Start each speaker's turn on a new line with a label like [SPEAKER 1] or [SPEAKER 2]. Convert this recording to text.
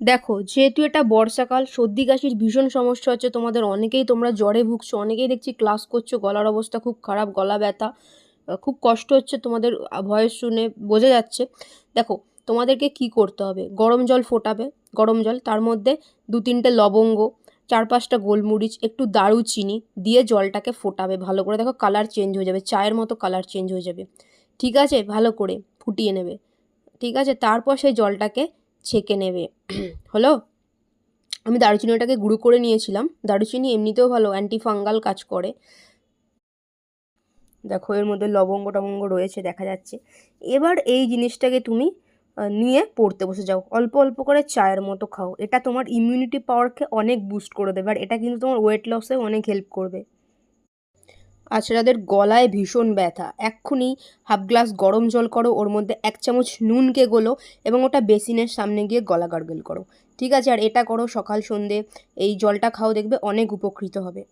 [SPEAKER 1] দেখো, যেহেতু এটা বর্ষাকাল, সর্দি কাশির ভীষণ সমস্যা হচ্ছে তোমাদের। অনেকেই তোমরা জ্বরে ভুগছো, অনেকেই দেখছি ক্লাস করছ, গলার অবস্থা খুব খারাপ, গলা ব্যথা খুব কষ্ট হচ্ছে তোমাদের ভয়েস শুনে বোঝা যাচ্ছে। দেখো, তোমাদেরকে কি করতে হবে? গরম জল ফোটাবে, গরম জল, তার মধ্যে দু তিনটে লবঙ্গ, চার পাঁচটা গোলমরিচ, একটু দারুচিনি দিয়ে জলটাকে ফোটাবে ভালো করে। দেখো কালার চেঞ্জ হয়ে যাবে, চায়ের মতো কালার চেঞ্জ হয়ে যাবে। ঠিক আছে? ভালো করে ফুটিয়ে নেবে। ঠিক আছে? তারপর সেই জলটাকে ছেঁকে নেবে। হলো? আমি দারুচিনিটাকে গুঁড়ো করে নিয়েছিলাম। দারুচিনি এমনিতেও ভালো অ্যান্টি ফাঙ্গাল কাজ করে। দেখো, এর মধ্যে লবঙ্গ টবঙ্গ রয়েছে, দেখা যাচ্ছে। এবার এই জিনিসটাকে তুমি নিয়ে পড়তে বসে যাও। অল্প অল্প করে চায়ের মতো খাও। এটা তোমার ইমিউনিটি পাওয়ারকে অনেক বুস্ট করে দেবে। আর এটা কিন্তু তোমার ওয়েট লসে অনেক হেল্প করবে। যাদের গলায় ভীষণ ব্যথা। এক্ষুনি হাফ গ্লাস গরম জল করো, ওর মধ্যে এক চামচ নুনকে গোলো এবং ওটা বেসিনের সামনে গিয়ে গলা গার্গেল করো। ঠিক আছে, আর এটা করো সকাল সন্ধে, এই জলটা খাও, দেখবে অনেক উপকৃত হবে।